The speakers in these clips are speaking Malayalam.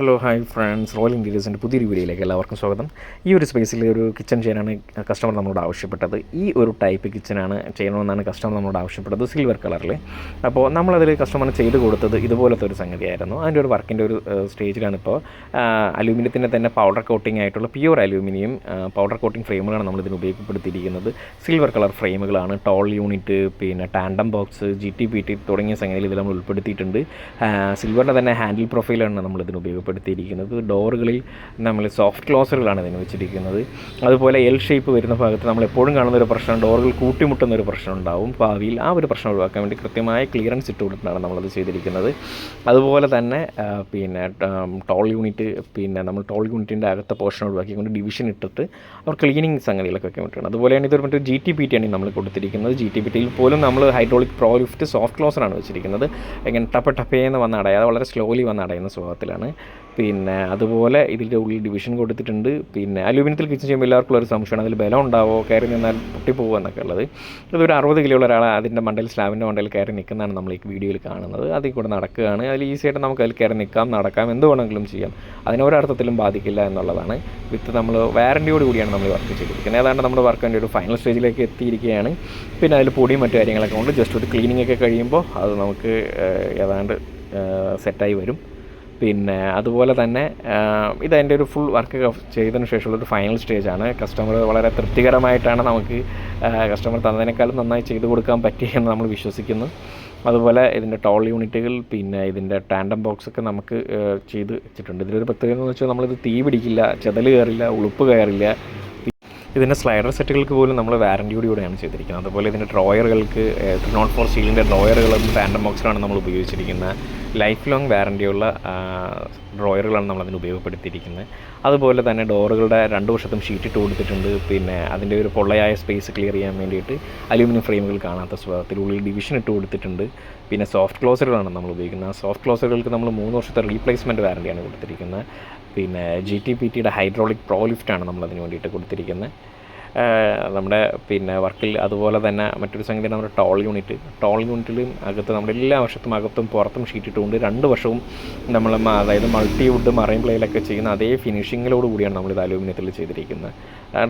ഹലോ ഹായ് ഫ്രണ്ട്സ് റോയൽ ഇന്റീരിയേഴ്സിന്റെ പുതിയൊരു വീഡിയോയിലേക്ക് എല്ലാവർക്കും സ്വാഗതം. ഈ ഒരു സ്പേസിൽ ഒരു കിച്ചൺ ചെയ്യാനാണ് കസ്റ്റമർ നമ്മളോട് ആവശ്യപ്പെട്ടത്. ഈ ഒരു ടൈപ്പ് കിച്ചനാണ് ചെയ്യണമെന്നാണ് കസ്റ്റമർ നമ്മളോട് ആവശ്യപ്പെട്ടത് സിൽവർ കളറിൽ അപ്പോൾ നമ്മളതിൽ കസ്റ്റമറിന് ചെയ്ത് കൊടുത്തത് ഇതുപോലത്തെ ഒരു സംഗതിയായിരുന്നു. അതിന്റെ ഒരു വർക്കിന്റെ ഒരു സ്റ്റേജിലാണ് ഇപ്പോൾ അലൂമിനിയത്തിന്റെ തന്നെ പൗഡർ കോട്ടിംഗ് ആയിട്ടുള്ള പ്യുവർ അലൂമിനിയം പൗഡർ കോട്ടിംഗ് ഫ്രെയിമുകളാണ് നമ്മളിതിന് ഉപയോഗപ്പെടുത്തിയിരിക്കുന്നത്. സിൽവർ കളർ ഫ്രെയിമുകളാണ് ടോൾ യൂണിറ്റ് പിന്നെ tandem box G T P T തുടങ്ങിയ സംഗതികൾ ഇതിൽ നമ്മൾ ഉൾപ്പെടുത്തിയിട്ടുണ്ട്. സിൽവറിന്റെ തന്നെ ഹാൻഡിൽ പ്രൊഫൈലാണ് നമ്മളിതിന് ഉപയോഗപ്പെടുത്തിയിരിക്കുന്നത് ഡോറുകളിൽ നമ്മൾ സോഫ്റ്റ് ക്ലോസറുകളാണ് ഇതിന് വെച്ചിരിക്കുന്നത്. അതുപോലെ എൽ ഷേപ്പ് വരുന്ന ഭാഗത്ത് നമ്മൾ എപ്പോഴും കാണുന്ന ഒരു പ്രശ്നം ഡോറുകൾ കൂട്ടിമുട്ടുന്ന ഒരു പ്രശ്നം ഉണ്ടാവും. ഭാവിയിൽ ആ ഒരു പ്രശ്നം ഒഴിവാക്കാൻ വേണ്ടി കൃത്യമായ ക്ലിയറൻസ് ഇട്ട് കൊടുത്തിട്ടാണ് നമ്മളത് ചെയ്തിരിക്കുന്നത്. അതുപോലെ തന്നെ പിന്നെ ടോൾ യൂണിറ്റ് പിന്നെ നമ്മൾ ടോൾ യൂണിറ്റിന്റെ അകത്തെ പോർഷൻ ഒഴിവാക്കിക്കൊണ്ട് ഡിവിഷൻ ഇട്ടിട്ട് അവർ ക്ലീനിങ് സംഗതികളൊക്കെ വേണ്ടിയിട്ടാണ് അതുപോലെയാണ് ഇതൊരു മറ്റൊരു ജി ടി പി ടി ആണ് നമ്മൾ കൊടുത്തിരിക്കുന്നത്. ജി ടി പി ടിയിൽ പോലും നമ്മൾ ഹൈഡ്രോളിക് പ്രോ ലിഫ്റ്റ് സോഫ്റ്റ് ക്ലോസറാണ് വെച്ചിരിക്കുന്നത്. ഇങ്ങനെ ടപ്പ ടപ്പേന്ന് വന്ന് അടയാതെ വളരെ സ്ലോലി വന്ന് അടയുന്ന സ്വഭാവത്തിലാണ്. പിന്നെ അതുപോലെ ഇതിന്റെ ഉള്ളിൽ ഡിവിഷൻ കൊടുത്തിട്ടുണ്ട്. പിന്നെ അലൂമിനിയത്തിൽ കിച്ചൺ ചെയ്യുമ്പോൾ എല്ലാവർക്കും ഒരു സംശയമാണ്. അതിൽ ബലം ഉണ്ടാവോ? കയറി നിന്നാൽ പൊട്ടിപ്പോകുമോ എന്നൊക്കെ ഉള്ളത്. ഇതൊരു അറുപത് കിലോ ഉള്ള ഒരാൾ അതിന്റെ മണ്ടയിൽ സ്ലാബിന്റെ മണ്ടയിൽ കയറി നിൽക്കുന്നതാണ് നമ്മൾ ഈ വീഡിയോയിൽ കാണുന്നത്. അതിൽ കൂടെ നടക്കുകയാണ്. അതിൽ ഈസിയായിട്ട് നമുക്ക് അതിൽ കയറി നിൽക്കാം നടക്കാം എന്ത് വേണമെങ്കിലും ചെയ്യാം. അതിനെ ഒരർത്ഥത്തിലും ബാധിക്കില്ല എന്നുള്ളതാണ്. വിത്ത് നമ്മൾ വാറന്റിയോട് കൂടിയാണ് നമ്മൾ വർക്ക് ചെയ്തിരിക്കുന്നത്. ഏതാണ്ട് നമ്മുടെ വർക്കിന്റെ ഒരു ഫൈനൽ സ്റ്റേജിലേക്ക് എത്തിയിരിക്കുകയാണ്. പിന്നെ അതിൽ പൊടിയും മറ്റു കാര്യങ്ങളൊക്കെ കൊണ്ട് ജസ്റ്റ് ഒരു ക്ലീനിങ് ഒക്കെ കഴിയുമ്പോൾ അത് നമുക്ക് ഏതാണ്ട് സെറ്റായി വരും. പിന്നെ അതുപോലെ തന്നെ ഇതെന്റെ ഒരു ഫുൾ വർക്ക് ചെയ്തതിന് ശേഷമുള്ള ഒരു ഫൈനൽ സ്റ്റേജാണ് കസ്റ്റമർ വളരെ തൃപ്തികരമായിട്ടാണ് നമുക്ക് കസ്റ്റമർ തന്നതിനേക്കാളും നന്നായി ചെയ്തു കൊടുക്കാൻ പറ്റിയെന്ന് നമ്മൾ വിശ്വസിക്കുന്നു. അതുപോലെ ഇതിന്റെ ടോൾ യൂണിറ്റുകൾ പിന്നെ ഇതിന്റെ ടാൻഡം ബോക്സ് ഒക്കെ നമുക്ക് ചെയ്ത് വെച്ചിട്ടുണ്ട്. ഇതിലൊരു പ്രത്യേകത എന്ന് വെച്ചാൽ നമ്മളിത് തീ പിടിക്കില്ല ചെതൽ കയറില്ല ഉളുപ്പ് കയറില്ല ഇതിന്റെ സ്ലൈഡർ സെറ്റുകൾക്ക് പോലും നമ്മൾ വാറന്റിയോടുകൂടെയാണ് ചെയ്തിരിക്കുന്നത്. അതുപോലെ ഇതിന്റെ ഡ്രോയറുകൾക്ക് നോട്ട് ഫോർ സ്റ്റീലിന്റെ ഡ്രോയറുകളും റാൻഡം ബോക്സിലാണ് നമ്മൾ ഉപയോഗിച്ചിരിക്കുന്നത്. ലൈഫ് ലോങ് വാറന്റിയുള്ള ഡ്രോയറുകളാണ് നമ്മൾ അതിന് ഉപയോഗപ്പെടുത്തിയിരിക്കുന്നത്. അതുപോലെ തന്നെ ഡോറുകളുടെ രണ്ട് വർഷത്തും ഷീറ്റ് ഇട്ട് കൊടുത്തിട്ടുണ്ട്. പിന്നെ അതിന്റെ ഒരു പൊള്ളയായ സ്പേസ് ക്ലിയർ ചെയ്യാൻ വേണ്ടിയിട്ട് അലൂമിനിയം ഫ്രെയിമുകൾ കാണാത്ത സ്വഭാവത്തിൽ ഉള്ളിൽ ഡിവിഷൻ ഇട്ട് കൊടുത്തിട്ടുണ്ട്. പിന്നെ സോഫ്റ്റ് ക്ലോസറുകളാണ് നമ്മൾ ഉപയോഗിക്കുന്നത്. സോഫ്റ്റ് ക്ലോസറുകൾക്ക് നമ്മൾ മൂന്ന് വർഷത്തെ റീപ്ലേസ്മെന്റ് വാറന്റിയാണ് കൊടുത്തിരിക്കുന്നത്. പിന്നെ ജി ടി പി ടിയുടെ ഹൈഡ്രോളിക് പ്രോ ലിഫ്റ്റാണ് നമ്മൾ അതിന് വേണ്ടിയിട്ട് കൊടുത്തിരിക്കുന്നത്. നമ്മുടെ പിന്നെ വർക്കിൽ അതുപോലെ തന്നെ മറ്റൊരു സംഗതി നമ്മുടെ ടോൾ യൂണിറ്റ്. ടോൾ യൂണിറ്റിലും അകത്ത് നമ്മുടെ എല്ലാ വർഷത്തും അകത്തും പുറത്തും ഷീറ്റ് ഇട്ടുകൊണ്ട് രണ്ട് വർഷവും നമ്മൾ അതായത് മൾട്ടി വുഡ് മറൈൻ പ്ലേയിലൊക്കെ ചെയ്യുന്ന അതേ ഫിനിഷിങ്ങിലോട് കൂടിയാണ് നമ്മൾ ഇത് അലൂമിനിയത്തിൽ ചെയ്തിരിക്കുന്നത്.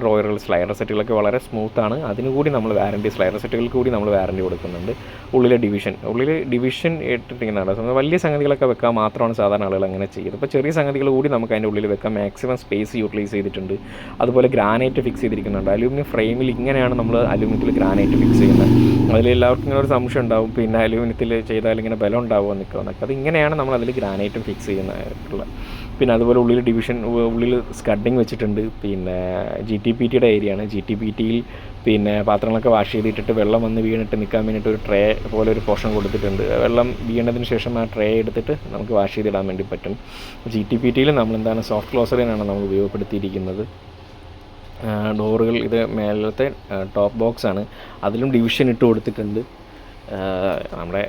ഡ്രോയറുകൾ സ്ലൈഡർ സെറ്റുകളൊക്കെ വളരെ സ്മൂത്താണ് അതിനുകൂടി നമ്മൾ വാറണ്ടി സ്ലൈഡർ സെറ്റുകൾക്ക് കൂടി നമ്മൾ വാറണ്ടി കൊടുക്കുന്നുണ്ട്. ഉള്ളിലെ ഡിവിഷൻ ഉള്ളിൽ ഡിവിഷൻ ഇട്ടിരിക്കുന്നതാണ് വലിയ സംഗതികളൊക്കെ വെക്കാൻ മാത്രമാണ് സാധാരണ ആളുകൾ അങ്ങനെ ചെയ്യുന്നത്. അപ്പോൾ ചെറിയ സംഗതികൾ കൂടി നമുക്ക് അതിന്റെ ഉള്ളിൽ വെക്കാം. മാക്സിമം സ്പേസ് യൂട്ടിലൈസ് ചെയ്തിട്ടുണ്ട്. അതുപോലെ ഗ്രാനൈറ്റ് ഫിക്സ് ചെയ്തിരിക്കുന്നുണ്ട്. അലൂമിനിയം ഫ്രെയിമിൽ ഇങ്ങനെയാണ് നമ്മൾ അലൂമിനിയത്തിൽ ഗ്രാനൈറ്റ് ഫിക്സ് ചെയ്യുന്നത്. അതിൽ എല്ലാവർക്കും ഇങ്ങനെ ഒരു സംശയം ഉണ്ടാവും പിന്നെ അലൂമിനിയത്തിൽ ചെയ്താൽ ഇങ്ങനെ ബലം ഉണ്ടാവുമോ നിൽക്കുമെന്നൊക്കെ അത് ഇങ്ങനെയാണ് നമ്മൾ അതിൽ ഗ്രാനൈറ്റും ഫിക്സ് ചെയ്യുന്നതായിട്ടുള്ള. പിന്നെ അതുപോലെ ഉള്ളിൽ ഡിവിഷൻ ഉള്ളിൽ സ്കഡിങ് വെച്ചിട്ടുണ്ട്. പിന്നെ ജി ടി പി ടിയുടെ ഏരിയ ആണ്. ജി ടി പി ടിയിൽ പിന്നെ പാത്രങ്ങളൊക്കെ വാഷ് ചെയ്തിട്ടിട്ട് വെള്ളം വന്ന് വീണിട്ട് നിൽക്കാൻ വേണ്ടിയിട്ട് ഒരു ട്രേ പോലെ ഒരു പോർഷൻ കൊടുത്തിട്ടുണ്ട്. വെള്ളം വീണതിന് ശേഷം ആ ട്രേ എടുത്തിട്ട് നമുക്ക് വാഷ് ചെയ്തിടാൻ വേണ്ടി പറ്റും. ജി ടി പി ടിയിൽ നമ്മൾ എന്താണ് സോഫ്റ്റ് ക്ലോസറിനാണ് നമ്മൾ ഉപയോഗപ്പെടുത്തിയിരിക്കുന്നത്. ഡോറുകൾ ഇത് മേലത്തെ ടോപ്പ് ബോക്സാണ്. അതിലും ഡിവിഷൻ ഇട്ട് കൊടുത്തിട്ടുണ്ട്. നമ്മുടെ